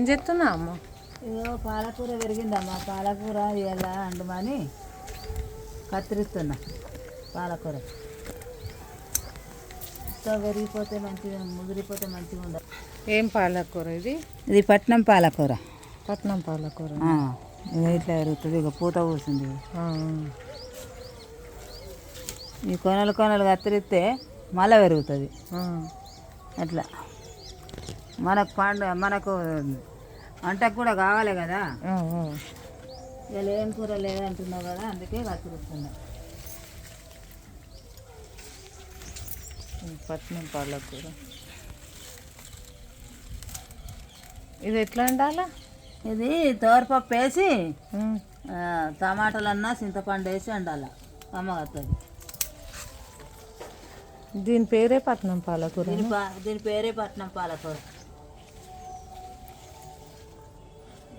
ఏం చెప్తున్నా అమ్మ? ఇదో పాలకూర పెరిగిందమ్మా పాలకూర ఇలా అండుమని కత్తిరిస్తున్నా పాలకూర. ఇంకా పెరిగిపోతే మంచిగా ముదిరిపోతే మంచిగా ఉండదు ఏం పాలకూర ఇది? ఇది పట్నం పాలకూర. పట్నం పాలకూర. ఇట్లా పెరుగుతుంది ఇక పూత పూసింది. ఈ కొనలు కొనలు కత్తిరిస్తే మళ్ళీ పెరుగుతుంది. అట్లా. మనకు పండు మనకు వంటకు కూడా కావాలి కదా. ఇలా ఏం కూర లేదంటున్నావు కదా అందుకే కత్తిరిస్తున్నా పట్నం పాలకూర ఇది ఎట్లా ఉండాలా ఇది తోరపప్పు వేసి టమాటాలన్నా చింతపండు వేసి వండాలి కమ్మగత్తది దీని పేరే పట్నం పాలకూర దీని పేరే పట్నం పాలకూర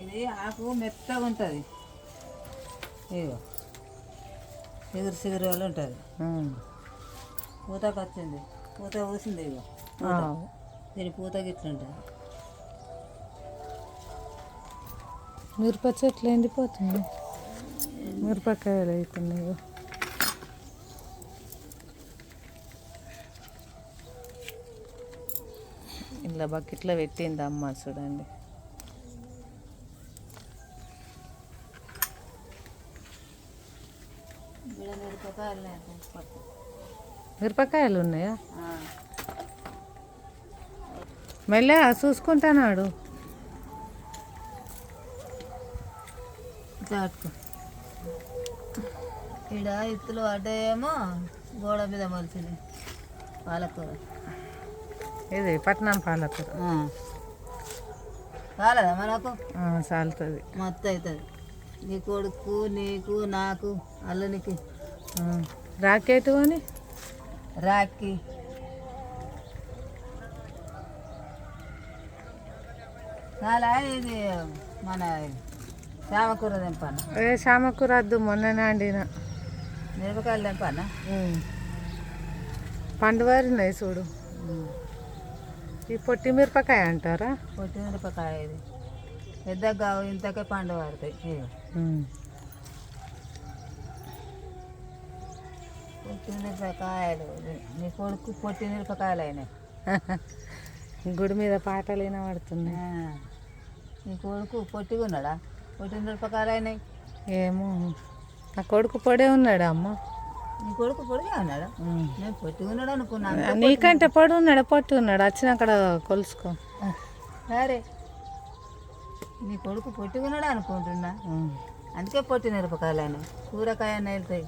ఇది ఆకు మెత్తగా ఉంటుంది. ఇగో చిగురు చిగురు వాళ్ళు ఉంటుంది. పూతకు వచ్చింది పూత పూసింది ఇగో. దీని పూత గిట్లుంటుంది మిరప చెట్లు ఎండిపోతుంది మిరపకాయలు అవుతున్నాయి ఇగో. ఇలా బకెట్లో పెట్టింది అమ్మ చూడండి ఇక్కడ మిరపకాయలు ఉన్నాయా? ఆ. మెల్లగా చూసుకుంటానాడు. పట్టుకో ఇక్కడ ఇత్తులు పడ్డాయేమో గోడ మీద మొలిచింది పాలకూర. ఇది పట్నం పాలకూర. ఆ. కాలేదా మనకు? చాలుతుంది మొత్తం అవుతుంది నీ కొడుకు నీకు నాకు అల్లునికి. రాకెట్ కొని రాక్కి చాలా ఇది మన చామకూర తెంపన్న ఏ చామకూర వద్దు మొన్ననే వండిన. మిరపకాయలు తెంపన్న పండు వారినాయి చూడు. ఈ పొట్టి మిరపకాయ అంటారా? పొట్టి మిరపకాయ ఇది. పెద్దగా ఇంతకే పండు పడతాయి ఇగో. ఉమ్. పొట్టి మిరపకాయలు నీ కొడుకు పొట్టి మిరపకాయలు అయినాయి. గుడి మీద పాటలు వినబడుతున్నాయి. ఆ. నీ కొడుకు పొట్టిగా ఉన్నాడా? పొట్టి మిరపకాయలు అయినాయి. ఏమో నా కొడుకు పొడే ఉన్నాడు అమ్మ. నీ కొడుకు పొడిగా ఉన్నాడా? నేను పొట్టిగా ఉన్నాడు అనుకున్నాను నీకంటే పొడి ఉన్నాడు పొట్టి ఉన్నాడు. వచ్చిన అక్కడ కొలుసుకో. సరే నీ కొడుకు పొట్టిగా ఉన్నాడు అనుకుంటున్నా. అందుకే పొట్టి మిరపకాయలు అయినాయి. కూరకాయ వెళ్తాయి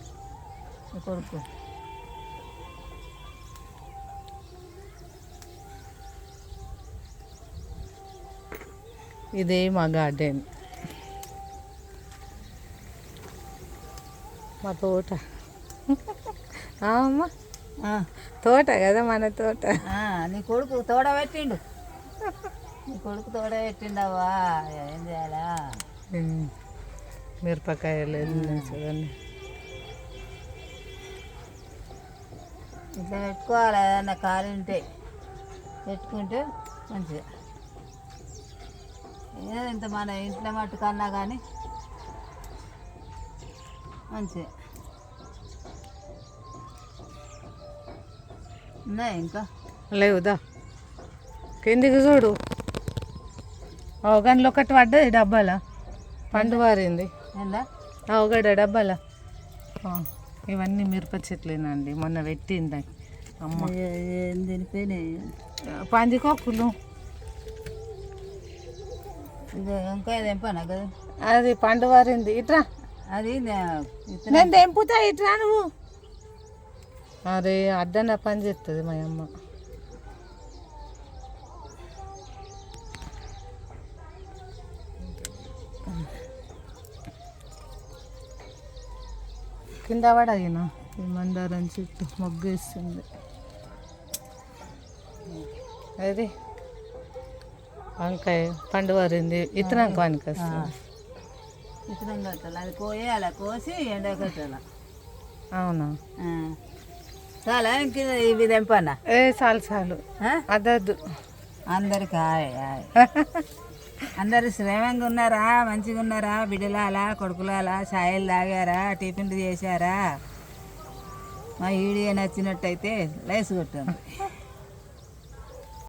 నీ కొడుకు. ఇదే మా గార్డెన్. మా తోట. అమ్మ. తోట కదా మన తోట. నీ కొడుకు తోడ పెట్టిండు. నీ కొడుకు తోడ పెట్టిండవా? ఏం చేయాలా. మిరపకాయలు చూడండి. ఇట్లా పెట్టుకోవాలి ఏదన్నా ఖాళీ ఉంటే పెట్టుకుంటే మంచిగా ఏదో ఇంత మన ఇంట్లో మట్టు కన్నా కానీ మంచిగా ఉన్నాయి ఇంకా? లేవుదా? కిందికి చూడు. అవగానిలో ఒకటి పడ్డది డబ్బాల. పండు వారింది. ఏందా? అవగడ డబ్బాల. ఇవన్నీ మిరప చెట్లేనండి మొన్న పెట్టింది. అమ్మ. పందికొక్కులు ఇంకా తెంపానా కదా? అది పండు వారింది ఇట్రా. అది నేను తెంపుతా ఇట్రా నువ్వు. అరే అడ్డన పని చేస్తుంది మా అమ్మ. కింద పడగిన ఈ మందారం చెట్టు మొగ్గేస్తుంది. అది వంకాయ పండు వారింది ఇతనానికి వానికి వస్తుంది ఇతనం కట్టాలి అది కోయాలి కోసి ఎండ కట్టాలి అవునా చాలా ఇంక ఇవి తెంపన్నా ఏ చాలు చాలు? అదద్దు. అందరికి హాయ్ హాయ్. అందరు శ్రేమంగా ఉన్నారా? మంచిగా ఉన్నారా? బిడ్డలాలా కొడుకులాలా ఛాయలు తాగారా? టిఫిన్లు చేశారా? మా వీడియో నచ్చినట్టయితే లైస్ కొట్టండి.